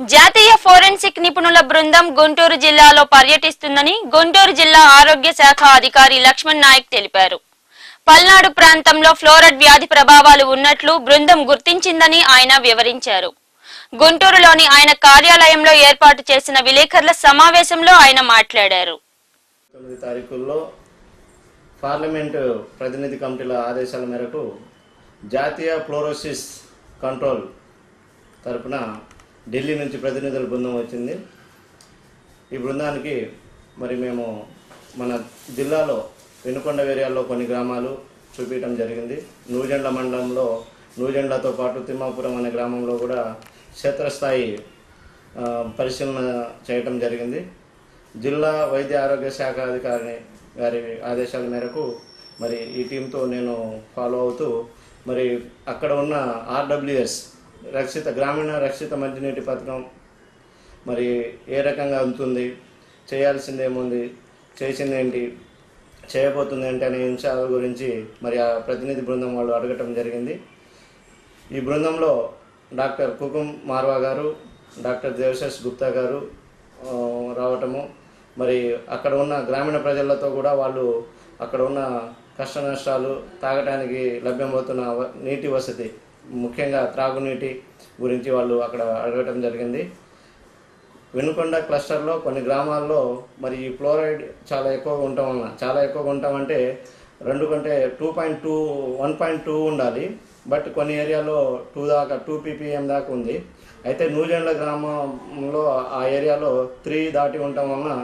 జాతీయ ఫోరెన్సిక్ నిపుణుల బృందం గుంటూరు జిల్లాలో పర్యటిస్తుందని గుంటూరు జిల్లా ఆరోగ్య శాఖ అధికారి లక్ష్మణ్ నాయక్ తెలిపారు. పల్నాడు ప్రాంతంలో ఫ్లోరైడ్ వ్యాధి ప్రభావాలు ఉన్నట్లు బృందం గుర్తించిందని ఆయన వివరించారు. గుంటూరులోని ఆయన కార్యాలయంలో ఏర్పాటు చేసిన విలేకరుల సమావేశంలో ఆయన మాట్లాడారు. పార్లమెంటు ప్రతినిధి కమిటీల ఆదేశాల మేరకు జాతీయ ఫ్లోరోసిస్ కంట్రోల్ తరపున ఢిల్లీ నుంచి ప్రతినిధుల బృందం వచ్చింది. ఈ బృందానికి మరి మేము మన జిల్లాలో వెనుకొండ ఏరియాలో కొన్ని గ్రామాలు చూపించడం జరిగింది. నూజెండ్ల మండలంలో నూజెండ్లతో పాటు తిమ్మాపురం అనే గ్రామంలో కూడా క్షేత్రస్థాయి పరిశీలన చేయటం జరిగింది. జిల్లా వైద్య ఆరోగ్య శాఖ అధికారిని గారి ఆదేశాల మేరకు మరి ఈ టీంతో నేను ఫాలో అవుతూ మరి అక్కడ ఉన్న ఆర్డబ్ల్యూఎస్ రక్షిత గ్రామీణ రక్షిత మంచినీటి పథకం మరి ఏ రకంగా ఉంటుంది? చేయాల్సింది ఏముంది చేసిందేంటి? చేయబోతుంది ఏంటి అనే అంశాల గురించి మరి ఆ ప్రతినిధి బృందం వాళ్ళు అడగటం జరిగింది. ఈ బృందంలో డాక్టర్ కుకుం మార్వా గారు డాక్టర్ దేవశేష్ గుప్తా గారు రావటము. మరి అక్కడ ఉన్న గ్రామీణ ప్రజలతో కూడా వాళ్ళు అక్కడ ఉన్న కష్ట నష్టాలు తాగటానికి లభ్యమవుతున్న వ- నీటి వసతి ముఖ్యంగా త్రాగునీటి గురించి వాళ్ళు అక్కడ అడగటం జరిగింది. వెనుకొండ క్లస్టర్లో కొన్ని గ్రామాల్లో మరి ఈ ఫ్లోరైడ్ చాలా ఎక్కువగా ఉండటం వలన చాలా ఎక్కువగా ఉండటం అంటే రెండు కంటే two point two one point two ఉండాలి. బట్ కొన్ని ఏరియాలో టూ దాకా టూ పీపీఎం దాకా ఉంది. అయితే నూజెండ్ల గ్రామంలో ఆ ఏరియాలో త్రీ దాటి ఉండటం వలన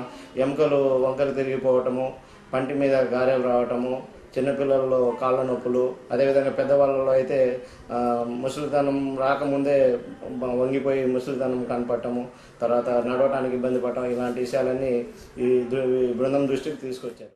ఎముకలు వంకలు తిరిగిపోవటము పంటి మీద గారెలు రావటము చిన్నపిల్లల్లో కాళ్ళ నొప్పులు అదేవిధంగా పెద్దవాళ్ళలో అయితే ముసలితనం రాకముందే వంగిపోయి ముసలితనం కనపడటము తర్వాత నడవటానికి ఇబ్బంది పడటం ఇలాంటి విషయాలన్నీ ఈ బృందం దృష్టికి తీసుకొచ్చారు.